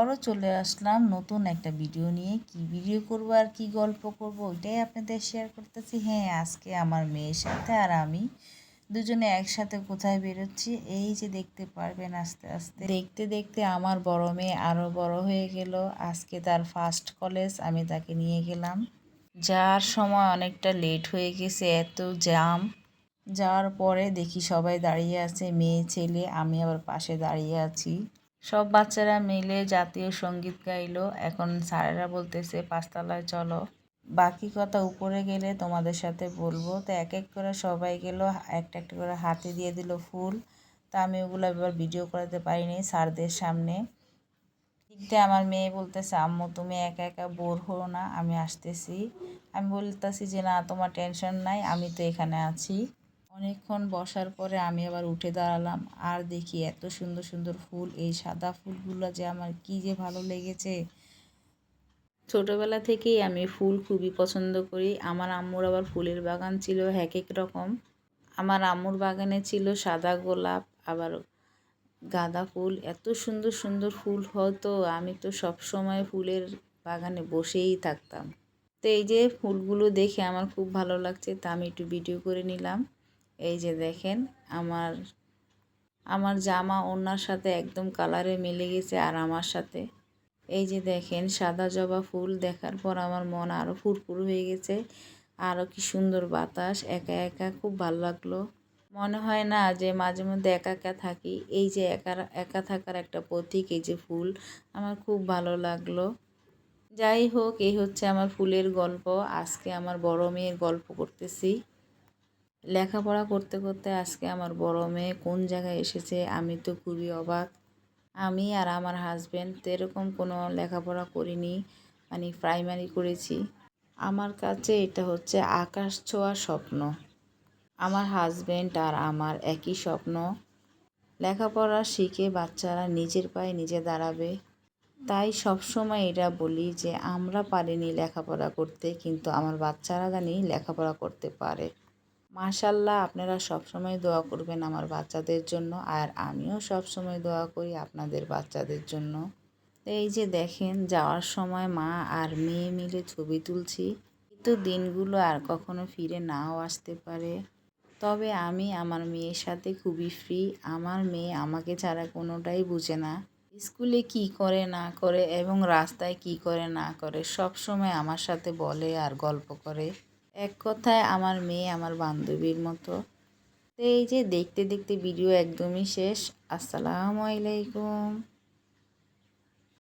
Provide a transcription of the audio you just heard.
আবারও চলে আসলাম নতুন একটা ভিডিও নিয়ে। কি ভিডিও করব আর কি গল্প করব ওইটাই আপনাদের শেয়ার করতেছি। হ্যাঁ আজকে আমার মেয়ের সাথে আর আমি দুজনে একসাথে কোথায় বেরোচ্ছি? এই যে দেখতে পারবেন আস্তে আস্তে। দেখতে দেখতে আমার বড় মেয়ে আরও বড় হয়ে গেল। আজকে তার ফার্স্ট কলেজ আমি তাকে নিয়ে গেলাম। যার সময় অনেকটা লেট হয়ে গেছে, এত জ্যাম যাওয়ার পরে দেখি সবাই দাঁড়িয়ে আছে, মেয়ে, ছেলে, আমি আবার পাশে দাঁড়িয়ে আছি। সব বাচ্চারা মিলে জাতীয় সংগীত গাইলো। এখন স্যারেরা বলতেছে, পাঁচতলায় চলো। বাকি কথা উপরে গেলে তোমাদের সাথে বলব। তো এক এক করে সবাই গেল, একটা একটা করে হাতে দিয়ে দিল ফুল। তা আমি ওগুলো এবার ভিডিও করাতে পারিনি স্যারদের সামনে। দিকতে আমার মেয়ে বলতেছে, আম্মু, তুমি একা একা বোর হো না, আমি আসতেছি। আমি বলতেছি যে, না, তোমার টেনশন নাই, আমি তো এখানে আছি। অনেকক্ষণ বসার পরে আমি আবার উঠে দাঁড়ালাম। আর দেখি এত সুন্দর সুন্দর ফুল, এই সাদা ফুলগুলো যে আমার কি যে ভালো লেগেছে। ছোটোবেলা থেকেই আমি ফুল খুবই পছন্দ করি। আমার আম্মুর আবার ফুলের বাগান ছিল এক এক রকম। আমার আম্মুর বাগানে ছিল সাদা গোলাপ, আবার গাঁদা ফুল। এত সুন্দর সুন্দর ফুল হতো, আমি তো সব সময় ফুলের বাগানে বসেই থাকতাম। তো এই যে ফুলগুলো দেখে আমার খুব ভালো লাগছে, তা আমি একটু ভিডিও করে নিলাম। এই যে দেখেন, আমার আমার জামা ওনার সাথে একদম কালারে মিলে গেছে আর আমার সাথে। এই যে দেখেন, সাদা জবা ফুল দেখার পর আমার মন আরও ফুরফুর হয়ে গেছে। আরও কি সুন্দর বাতাস, একা একা খুব ভালো লাগল। মনে হয় না যে মাঝে মধ্যে একা একা থাকি, এই যে একা একা থাকার একটা প্রতীক, এই যে ফুল, আমার খুব ভালো লাগল। যাই হোক, এই হচ্ছে আমার ফুলের গল্প। আজকে আমার বড় মেয়ের গল্প করতেছি। লেখাপড়া করতে করতে আজকে আমার বড় মেয়ে কোন জায়গায় এসেছে আমি তো খুবই অবাক। আমি আর আমার হাজব্যান্ড তো এরকম কোনো লেখাপড়া করিনি মানে প্রাইমারি করেছি। আমার কাছে এটা হচ্ছে আকাশ ছোঁয়া স্বপ্ন। আমার হাজব্যান্ড আর আমার একই স্বপ্ন। লেখাপড়া শিখে বাচ্চারা নিজের পায়ে নিজে দাঁড়াবে। তাই সবসময় এটা বলি যে আমরা পারিনি লেখাপড়া করতে, কিন্তু আমার বাচ্চারা জানি লেখাপড়া করতে পারে। মাশাল্লাহ, আপনারা সবসময় দোয়া করবেন আমার বাচ্চাদের জন্য। আর আমিও সবসময় দোয়া করি আপনাদের বাচ্চাদের জন্য। এই যে দেখেন, যাওয়ার সময় মা আর মেয়ে মিলে ছবি তুলছি। কিন্তু দিনগুলো আর কখনো ফিরে নাও আসতে পারে। তবে আমি আমার মেয়ের সাথে খুবই ফ্রি আমার মেয়ে আমাকে ছাড়া কোনোটাই বুঝে না। স্কুলে কি করে না করে এবং রাস্তায় কি করে না করে সব সময় আমার সাথে বলে আর গল্প করে। এক কথায় আমার মেয়ে আমার বান্ধবীর মতো। তো এই যে দেখতে দেখতে ভিডিও একদমই শেষ। আসসালামু আলাইকুম।